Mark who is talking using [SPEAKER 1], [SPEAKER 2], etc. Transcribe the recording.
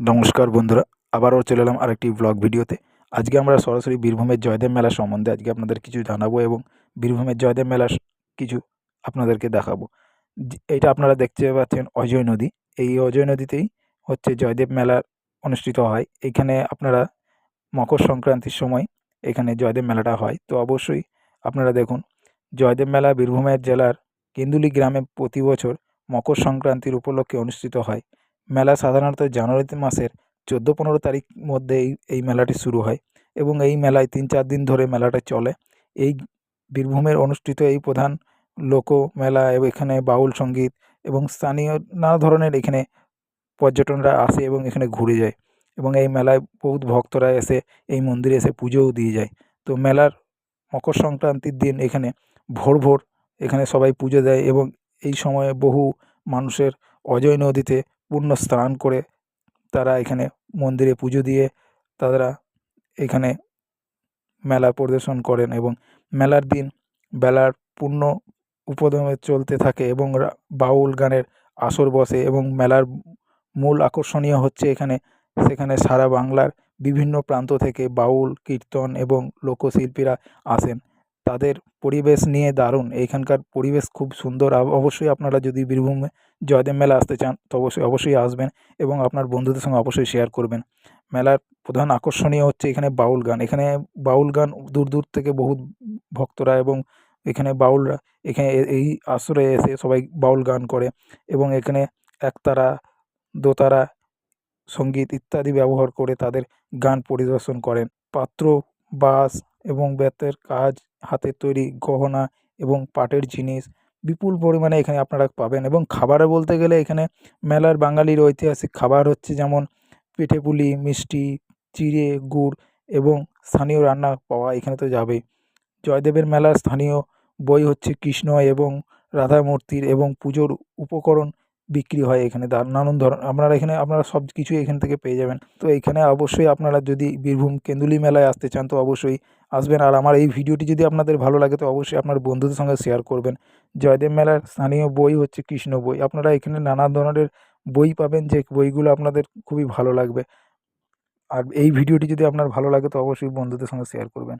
[SPEAKER 1] নমস্কার বন্ধুরা, আবারও চলে এলাম আরেকটি ব্লগ ভিডিওতে। আজকে আমরা সরাসরি বীরভূমের জয়দেব মেলা সম্বন্ধে আজকে আপনাদের কিছু জানাব এবং বীরভূমের জয়দেব মেলার স- কিছু আপনাদেরকে দেখাবো। এইটা আপনারা দেখতে পাচ্ছেন অজয় নদী। এই অজয় নদীতেই হচ্ছে জয়দেব মেলা অনুষ্ঠিত হয়। এখানে আপনারা মকর সংক্রান্তির সময় এখানে জয়দেব মেলাটা হয়। তো অবশ্যই আপনারা দেখুন, জয়দেব মেলা বীরভূমের জেলার কেন্দুলি গ্রামে প্রতি বছর মকর সংক্রান্তির উপলক্ষে অনুষ্ঠিত হয়। মেলা সাধারণত জানুয়ারি মাসের চোদ্দ পনেরো তারিখ মধ্যে এই এই মেলাটি শুরু হয় এবং এই মেলায় তিন চার দিন ধরে মেলাটা চলে। এই বীরভূমের অনুষ্ঠিত এই প্রধান লোক মেলা এবং, এখানে বাউল সংগীত এবং স্থানীয় নানা ধরনের এখানে পর্যটনরা আসে এবং এখানে ঘুরে যায় এবং এই মেলায় বহুত ভক্তরা এসে এই মন্দিরে এসে পুজোও দিয়ে যায়। তো মেলার মকর সংক্রান্তির দিন এখানে ভোর ভোর এখানে সবাই পুজো দেয় এবং এই সময়ে বহু মানুষের অজয় নদীতে পূর্ণ স্নান করে তারা এখানে মন্দিরে পুজো দিয়ে তারা এখানে মেলা পরিদর্শন করেন এবং মেলার দিন বেলার পূর্ণ উপদমে চলতে থাকে এবং বাউল গানের আসর বসে এবং মেলার মূল আকর্ষণীয় হচ্ছে এখানে, সেখানে সারা বাংলার বিভিন্ন প্রান্ত থেকে বাউল, কীর্তন এবং লোকশিল্পীরা আসেন। তাদের পরিবেশ নিয়ে দারুণ। এইখানকার পরিবেশ খুব সুন্দর। অবশ্যই আপনারা যদি বীরভূমে জয়দেব মেলা আসতে চান, তো অবশ্যই অবশ্যই আসবেন এবং আপনার বন্ধুদের সঙ্গে অবশ্যই শেয়ার করবেন। মেলার প্রধান আকর্ষণীয় হচ্ছে এখানে বাউল গান। এখানে বাউল গান দূর দূর থেকে বহুত ভক্তরা এবং এখানে বাউলরা, এখানে এই আসরে এসে সবাই বাউল গান করে এবং এখানে একতারা, দোতারা, সংগীত ইত্যাদি ব্যবহার করে তাদের গান পরিদর্শন করেন। পাত্র, বাস এবং বেতের কাজ হাতের তৈরি গহনা এবং পাটের জিনিস বিপুল পরিমাণে এখানে আপনারা পাবেন এবং খাবারে বলতে গেলে এখানে মেলার বাঙালির ঐতিহাসিক খাবার হচ্ছে যেমন পিঠে পুলি, মিষ্টি, চিড়ে, গুড় এবং স্থানীয় রান্না পাওয়া এখানে তো যাবে জয়দেবের মেলার স্থানীয় বই হচ্ছে কৃষ্ণ এবং রাধা মূর্তির এবং পুজোর উপকরণ বিক্রি হয় এখানে নানান ধরন আপনারা এখানে, আপনারা সব কিছুই এখান থেকে পেয়ে যাবেন। তো এইখানে অবশ্যই আপনারা যদি বীরভূম, কেন্দুলি মেলায় আসতে চান তো অবশ্যই আসবেন। আর আমার এই ভিডিওটি যদি আপনাদের ভালো লাগে, তো অবশ্যই আপনার বন্ধুদের সঙ্গে শেয়ার করবেন। জয়দেব মেলার স্থানীয় বই হচ্ছে কৃষ্ণ বই। আপনারা এখানে নানা ধরনের বই পাবেন, যে বইগুলো আপনাদের খুবই ভালো লাগবে। আর এই ভিডিওটি যদি আপনার ভালো লাগে, তো অবশ্যই বন্ধুদের সঙ্গে শেয়ার করবেন।